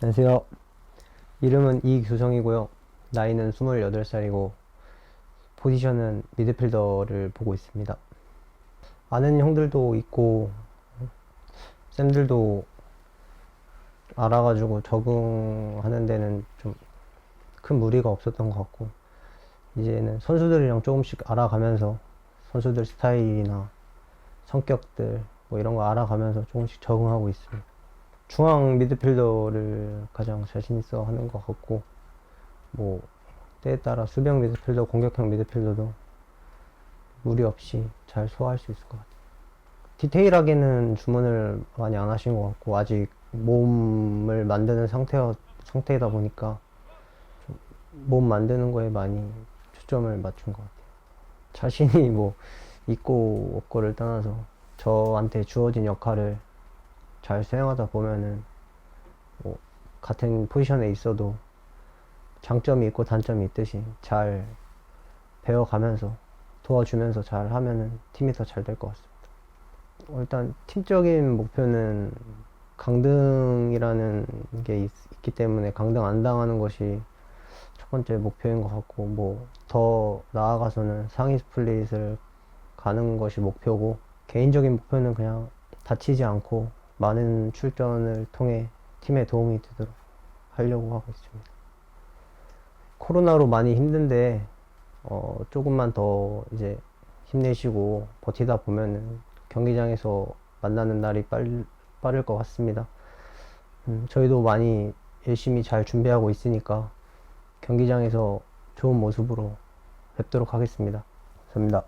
안녕하세요. 이름은 이규성이고요. 나이는 28살이고 포지션은 미드필더를 보고 있습니다. 아는 형들도 있고 쌤들도 알아가지고 적응하는 데는 좀 큰 무리가 없었던 것 같고 이제는 선수들이랑 조금씩 알아가면서 선수들 스타일이나 성격들 뭐 이런 거 알아가면서 조금씩 적응하고 있습니다. 중앙 미드필더를 가장 자신 있어 하는 것 같고 뭐 때에 따라 수비형 미드필더, 공격형 미드필더도 무리 없이 잘 소화할 수 있을 것 같아요. 디테일하게는 주문을 많이 안 하신 것 같고 아직 몸을 만드는 상태어, 상태이다 보니까 좀몸 만드는 거에 많이 초점을 맞춘 것 같아요. 자신이 뭐 있고 없고를 떠나서 저한테 주어진 역할을 잘 수행하다 보면은 뭐 같은 포지션에 있어도 장점이 있고 단점이 있듯이 잘 배워가면서 도와주면서 잘 하면은 팀이 더 잘 될 것 같습니다. 어, 일단 팀적인 목표는 강등이라는 게 있, 기 때문에 강등 안 당하는 것이 첫 번째 목표인 것 같고 뭐 더 나아가서는 상위 스플릿을 가는 것이 목표고 개인적인 목표는 그냥 다치지 않고 많은 출전을 통해 팀에 도움이 되도록 하려고 하고 있습니다. 코로나로 많이 힘든데 어, 조금만 더 이제 힘내시고 버티다 보면은 경기장에서 만나는 날이 빨, 빠를 것 같습니다. 음, 저희도 많이 열심히 잘 준비하고 있으니까 경기장에서 좋은 모습으로 뵙도록 하겠습니다. 감사합니다.